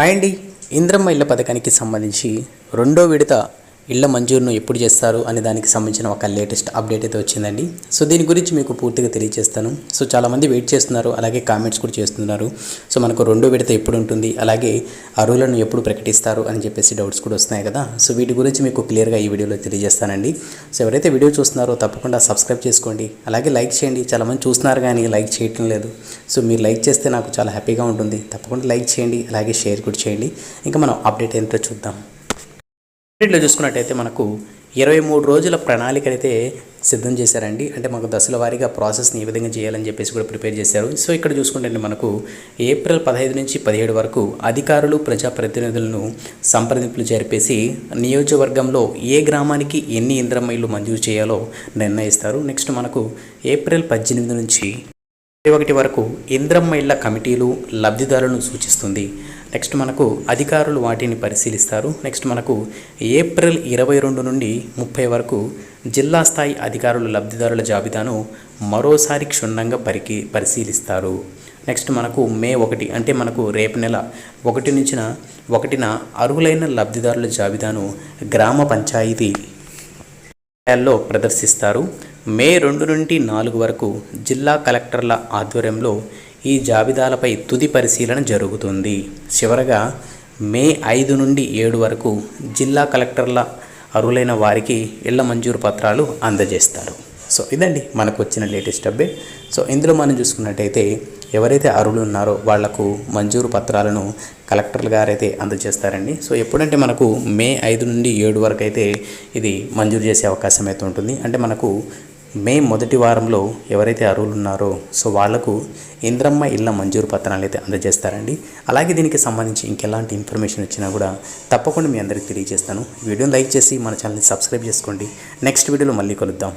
Hi అండి. ఇంద్రమ్మ ఇళ్ళ పథకానికి సంబంధించి రెండో విడత ఇళ్ళ మంజూరును ఎప్పుడు చేస్తారు అనే దానికి సంబంధించిన ఒక లేటెస్ట్ అప్డేట్ అయితే వచ్చిందండి. సో దీని గురించి మీకు పూర్తిగా తెలియజేస్తాను సో చాలామంది వెయిట్ చేస్తున్నారు అలాగే కామెంట్స్ కూడా చేస్తున్నారు. సో మనకు రెండో విడత ఎప్పుడు ఉంటుంది అలాగే అరువులను ఎప్పుడు ప్రకటిస్తారు అని చెప్పేసి డౌట్స్ కూడా వస్తున్నాయి కదా. సో వీటి గురించి మీకు క్లియర్గా ఈ వీడియోలో తెలియజేస్తానండి. సో ఎవరైతే వీడియో చూస్తున్నారో తప్పకుండా సబ్స్క్రైబ్ చేసుకోండి అలాగే లైక్ చేయండి. చాలామంది చూస్తున్నారు కానీ లైక్ చేయటం లేదు. సో మీరు లైక్ చేస్తే నాకు చాలా హ్యాపీగా ఉంటుంది. తప్పకుండా లైక్ చేయండి అలాగే షేర్ కూడా చేయండి. ఇంకా మనం అప్డేట్ ఏంటో చూద్దాం. అప్డేట్లో చూసుకున్నట్టయితే మనకు ఇరవై మూడు రోజుల ప్రణాళిక అయితే సిద్ధం చేశారండి. అంటే మాకు దశల వారీగా ప్రాసెస్ని ఏ విధంగా చేయాలని చెప్పేసి కూడా ప్రిపేర్ చేశారు. సో ఇక్కడ చూసుకుంటే మనకు ఏప్రిల్ పదహైదు నుంచి పదిహేడు వరకు అధికారులు ప్రజాప్రతినిధులను సంప్రదింపులు జరిపేసి నియోజకవర్గంలో ఏ గ్రామానికి ఎన్ని ఇంద్రమైళ్ళు మంజూరు చేయాలో నిర్ణయిస్తారు. నెక్స్ట్ మనకు ఏప్రిల్ పద్దెనిమిది నుంచి ఒకటి వరకు ఇంద్రమ్మ ఇళ్ళ కమిటీలు లబ్ధిదారులను సూచిస్తుంది. నెక్స్ట్ మనకు అధికారులు వాటిని పరిశీలిస్తారు. నెక్స్ట్ మనకు ఏప్రిల్ ఇరవై రెండు నుండి ముప్పై వరకు జిల్లా స్థాయి అధికారులు లబ్ధిదారుల జాబితాను మరోసారి క్షుణ్ణంగా పరికి పరిశీలిస్తారు. నెక్స్ట్ మనకు మే ఒకటి అంటే మనకు రేపు నెల ఒకటి నుంచిన ఒకటిన అర్హులైన లబ్ధిదారుల జాబితాను గ్రామ పంచాయతీ లో ప్రదర్శిస్తారు. మే రెండు నుండి నాలుగు వరకు జిల్లా కలెక్టర్ల ఆధ్వర్యంలో ఈ జాబితాలపై తుది పరిశీలన జరుగుతుంది. చివరగా మే ఐదు నుండి ఏడు వరకు జిల్లా కలెక్టర్ల అర్హులైన వారికి ఇళ్ళ మంజూరు పత్రాలు అందజేస్తారు. సో ఇదండి మనకు వచ్చిన లేటెస్ట్ అప్డేట్. సో ఇందులో మనం చూసుకున్నట్టయితే ఎవరైతే అర్హులు ఉన్నారో వాళ్ళకు మంజూరు పత్రాలను కలెక్టర్లు గారైతే అందజేస్తారండి. సో ఎప్పుడంటే మనకు మే ఐదు నుండి ఏడు వరకు అయితే ఇది మంజూరు చేసే అవకాశం అయితే ఉంటుంది. అంటే మనకు మే మొదటి వారంలో ఎవరైతే అర్హులు ఉన్నారో సో వాళ్ళకు ఇంద్రమ్మ ఇళ్ళ మంజూరు పత్రాలు అయితే అందజేస్తారండి. అలాగే దీనికి సంబంధించి ఇంకెలాంటి ఇన్ఫర్మేషన్ వచ్చినా కూడా తప్పకుండా మీ అందరికీ తెలియజేస్తాను. వీడియోని లైక్ చేసి మన ఛానల్ని సబ్స్క్రైబ్ చేసుకోండి. నెక్స్ట్ వీడియోలో మళ్ళీ కలుద్దాం.